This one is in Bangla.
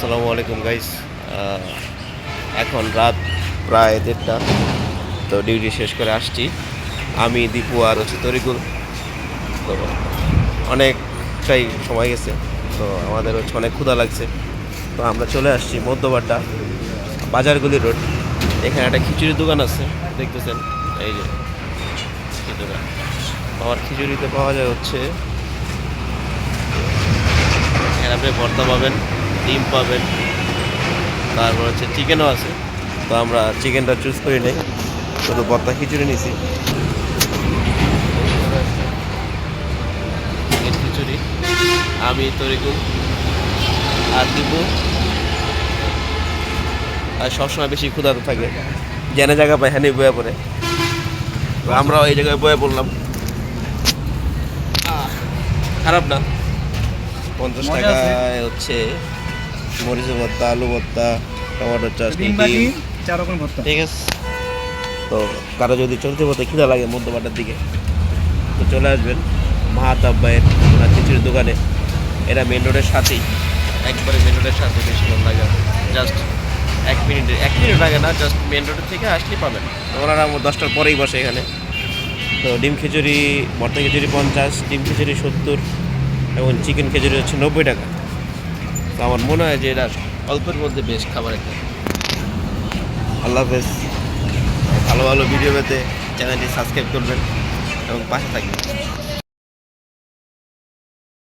আসসালামু আলাইকুম গাইস এখন রাত প্রায় দেড়টা, তো ডিউটি শেষ করে আসছি। আমি দীপু আর হচ্ছে তরিকুল। তো অনেকটাই সময় গেছে, তো আমাদের হচ্ছে অনেক ক্ষুধা লাগছে। তো আমরা চলে আসছি মধ্যবাড্ডা বাজারগুলি রোড। এখানে একটা খিচুড়ির দোকান আছে, দেখতেছেন? এই যে আমার খিচুড়িতে পাওয়া যায় হচ্ছে এখানে আপনি ভর্তা পাবেন। ডিম পাবেন। তারপর হচ্ছে চিকেনও আছে। তো আমরা চিকেনটা চুজ করি নাই। শুধু ভর্তা খিচুড়ি নিছি। চিকেন খিচুড়ি। আমি তরিকুল। আর দিব। আর সবসময় বেশি ক্ষুধার্ত থাকে। জেনে জায়গা পায় হ্যানি বয়ে পড়ে। তো আমরাও এই জায়গায় বয়ে পড়লাম। খারাপ না। পঞ্চাশ। টাকায় হচ্ছে মরিচের ভর্তা আলু ভর্তা টমেটো চাটনি ডিম চার রকম ভর্তা। ঠিক আছে। তো কারও যদি চলতে পথে খিদা লাগে মধ্যবাটার দিকে তো চলে আসবেন মাহাত আব্বাইয়ের ওনার খিচুড়ির দোকানে। এটা মেন রোডের সাথেই। একবারে মেন রোডের সাথে বেশি কম লাগে জাস্ট এক মিনিটের এক মিনিট লাগে না জাস্ট মেন রোডের থেকে আসলেই পাবেন। ওনারা দশটার পরেই বসে এখানে। তো ডিম খিচুড়ি ভর্তা খিচুড়ি পঞ্চাশ ডিম খিচুড়ি সত্তর এবং চিকেন খিচুড়ি হচ্ছে নব্বই টাকা। তো আমার মনে হয় যে এটা অল্পের মধ্যে বেশ খাবার একটা। আল্লাহ হাফেজ। ভালো ভালো ভিডিও পেতে চ্যানেলটি সাবস্ক্রাইব করবেন এবং পাশে থাকবেন।